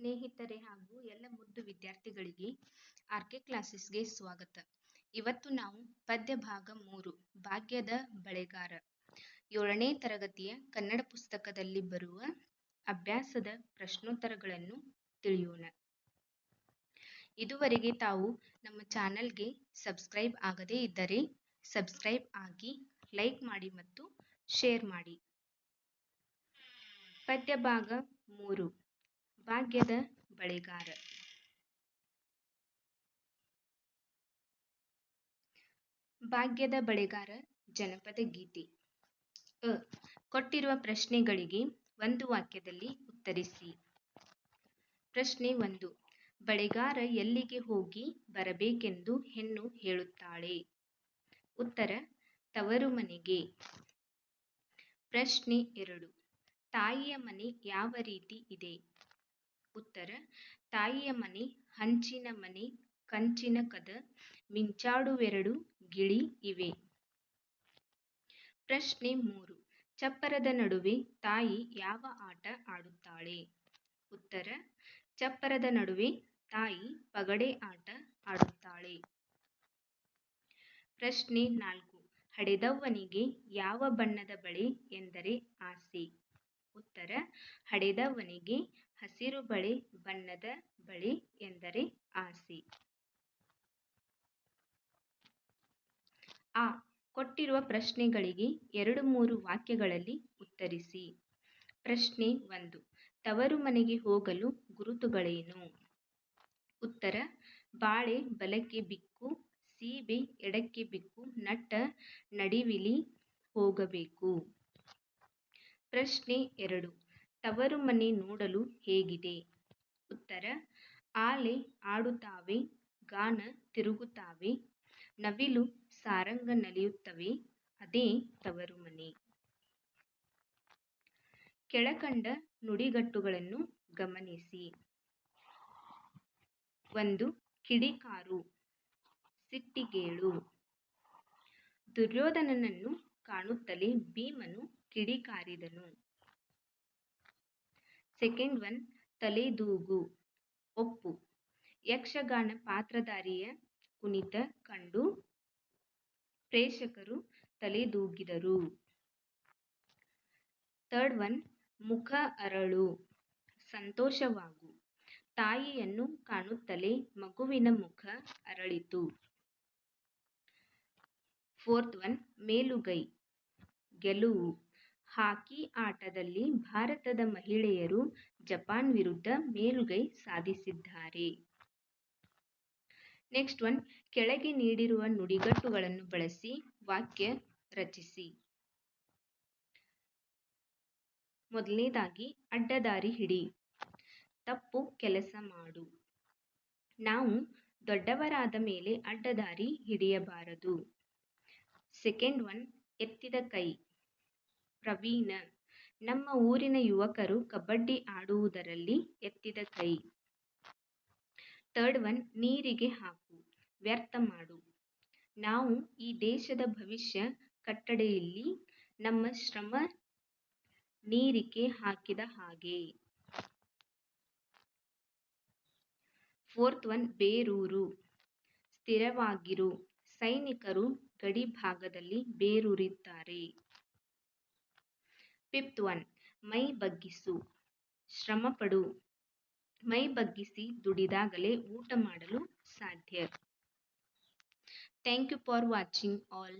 ಸ್ನೇಹಿತರೆ ಹಾಗೂ ಎಲ್ಲ ಮುದ್ದು ವಿದ್ಯಾರ್ಥಿಗಳಿಗೆ ಆರ್ ಕೆ ಕ್ಲಾಸಸ್ಗೆ ಸ್ವಾಗತ. ಇವತ್ತು ನಾವು ಪದ್ಯ ಭಾಗ ಮೂರು, ಭಾಗ್ಯದ ಬಳೆಗಾರ. ಏಳನೇ ತರಗತಿಯ ಕನ್ನಡ ಪುಸ್ತಕದಲ್ಲಿ ಬರುವ ಅಭ್ಯಾಸದ ಪ್ರಶ್ನೋತ್ತರಗಳನ್ನು ತಿಳಿಯೋಣ. ಇದುವರೆಗೆ ತಾವು ನಮ್ಮ ಚಾನಲ್ಗೆ ಸಬ್ಸ್ಕ್ರೈಬ್ ಆಗದೇ ಇದ್ದರೆ ಸಬ್ಸ್ಕ್ರೈಬ್ ಆಗಿ ಲೈಕ್ ಮಾಡಿ ಮತ್ತು ಶೇರ್ ಮಾಡಿ. ಪದ್ಯ ಭಾಗ ಮೂರು ಭಾಗ್ಯದ ಬಳೆಗಾರ. ಭಾಗ್ಯದ ಬಳೆಗಾರ ಜನಪದ ಗೀತೆ. ಅ. ಕೊಟ್ಟಿರುವ ಪ್ರಶ್ನೆಗಳಿಗೆ ಒಂದು ವಾಕ್ಯದಲ್ಲಿ ಉತ್ತರಿಸಿ. ಪ್ರಶ್ನೆ ಒಂದು. ಬಳೆಗಾರ ಎಲ್ಲಿಗೆ ಹೋಗಿ ಬರಬೇಕೆಂದು ಹೆಣ್ಣು ಹೇಳುತ್ತಾಳೆ? ಉತ್ತರ. ತವರು ಮನೆಗೆ. ಪ್ರಶ್ನೆ ಎರಡು. ತಾಯಿಯ ಮನೆ ಯಾವ ರೀತಿ ಇದೆ? ಉತ್ತರ ತಾಯಿಯ ಮನೆ, ಹಂಚಿನ ಮನೆ, ಕಂಚಿನ ಕದ, ಮಿಂಚಾಡುವೆರಡು ಗಿಳಿ ಇವೆ. ಪ್ರಶ್ನೆ ಮೂರು. ಚಪ್ಪರದ ನಡುವೆ ತಾಯಿ ಯಾವ ಆಟ ಆಡುತ್ತಾಳೆ? ಉತ್ತರ. ಚಪ್ಪರದ ನಡುವೆ ತಾಯಿ ಪಗಡೆ ಆಟ ಆಡುತ್ತಾಳೆ. ಪ್ರಶ್ನೆ ನಾಲ್ಕು. ಹಡೆದವ್ವನಿಗೆ ಯಾವ ಬಣ್ಣದ ಬಳೆ ಎಂದರೆ ಆಸೆ? ಉತ್ತರ, ಹಡೆದವನಿಗೆ ಹಸಿರು ಬಳೆ ಬಣ್ಣದ ಬಳೆ ಎಂದರೆ ಆಸೆ ಆ, ಕೊಟ್ಟಿರುವ ಪ್ರಶ್ನೆಗಳಿಗೆ ಎರಡು ಮೂರು ವಾಕ್ಯಗಳಲ್ಲಿ ಉತ್ತರಿಸಿ. ಪ್ರಶ್ನೆ ಒಂದು, ತವರು ಮನೆಗೆ ಹೋಗಲು ಗುರುತುಗಳೇನು? ಉತ್ತರ, ಬಾಳೆ ಬಲಕ್ಕೆ ಬಿಕ್ಕು, ಸೀಬೆ ಎಡಕ್ಕೆ ಬಿಕ್ಕು, ನಟ್ಟ ನಡಿವಿಲಿ ಹೋಗಬೇಕು. ಪ್ರಶ್ನೆ ಎರಡು. ತವರು ಮನೆ ನೋಡಲು ಹೇಗಿದೆ? ಉತ್ತರ, ಆಲೆ ಆಡುತ್ತಾವೆ, ಗಾನ ತಿರುಗುತ್ತಾವೆ, ನವಿಲು ಸಾರಂಗ ನಲಿಯುತ್ತವೆ, ಅದೇ ತವರು ಮನೆ. ಕೆಳಕಂಡ ನುಡಿಗಟ್ಟುಗಳನ್ನು ಗಮನಿಸಿ. ಒಂದು, ಕಿಡಿಕಾರು. ಸಿಟ್ಟಿಗೇಳು. ದುರ್ಯೋಧನನನ್ನು ಕಾಣುತ್ತಲೇ ಭೀಮನು ಕಿಡಿಕಾರಿದನು ಸೆಕೆಂಡ್ ಒನ್ ತಲೆದೂಗು. ಒಪ್ಪು. ಯಕ್ಷಗಾನ ಪಾತ್ರಧಾರಿಯ ಕುಣಿತ ಕಂಡು ಪ್ರೇಕ್ಷಕರು ತಲೆದೂಗಿದರು. ಥರ್ಡ್ ಒನ್ ಮುಖ ಅರಳು. ಸಂತೋಷವಾಗು. ತಾಯಿಯನ್ನು ಕಾಣುತ್ತಲೇ ಮಗುವಿನ ಮುಖ ಅರಳಿತು. ಫೋರ್ತ್ ಒನ್ ಮೇಲುಗೈ. ಗೆಲುವು. ಹಾಕಿ ಆಟದಲ್ಲಿ ಭಾರತದ ಮಹಿಳೆಯರು ಜಪಾನ್ ವಿರುದ್ಧ ಮೇಲುಗೈ ಸಾಧಿಸಿದ್ದಾರೆ. ನೆಕ್ಸ್ಟ್ ಒನ್, ಕೆಳಗೆ ನೀಡಿರುವ ನುಡಿಗಟ್ಟುಗಳನ್ನು ಬಳಸಿ ವಾಕ್ಯ ರಚಿಸಿ. ಮೊದಲನೇದಾಗಿ, ಅಡ್ಡದಾರಿ ಹಿಡಿ. ತಪ್ಪು ಕೆಲಸ ಮಾಡು. ನಾವು ದೊಡ್ಡವರಾದ ಮೇಲೆ ಅಡ್ಡದಾರಿ ಹಿಡಿಯಬಾರದು. ಸೆಕೆಂಡ್ ಒನ್, ಎತ್ತಿದ ಕೈ. ಪ್ರವೀಣ. ನಮ್ಮ ಊರಿನ ಯುವಕರು ಕಬಡ್ಡಿ ಆಡುವುದರಲ್ಲಿ ಎತ್ತಿದ ಕೈ. ಥರ್ಡ್ ಒನ್, ನೀರಿಗೆ ಹಾಕು. ವ್ಯರ್ಥ ಮಾಡು. ನಾವು ಈ ದೇಶದ ಭವಿಷ್ಯ ಕಟ್ಟಡೆಯಲ್ಲಿ ನಮ್ಮ ಶ್ರಮ ನೀರಿಗೆ ಹಾಕಿದ ಹಾಗೆ. ಫೋರ್ತ್ ಒನ್, ಬೇರೂರು. ಸ್ಥಿರವಾಗಿರು. ಸೈನಿಕರು ಗಡಿ ಭಾಗದಲ್ಲಿ ಬೇರೂರಿದ್ದಾರೆ. ಫಿಫ್ತ್ ಒನ್ ಮೈ ಬಗ್ಗಿಸು, ಶ್ರಮಪಡು, ಮೈ ಬಗ್ಗಿಸಿ ದುಡಿದಾಗಲೇ ಊಟ ಮಾಡಲು ಸಾಧ್ಯ. Thank you for watching all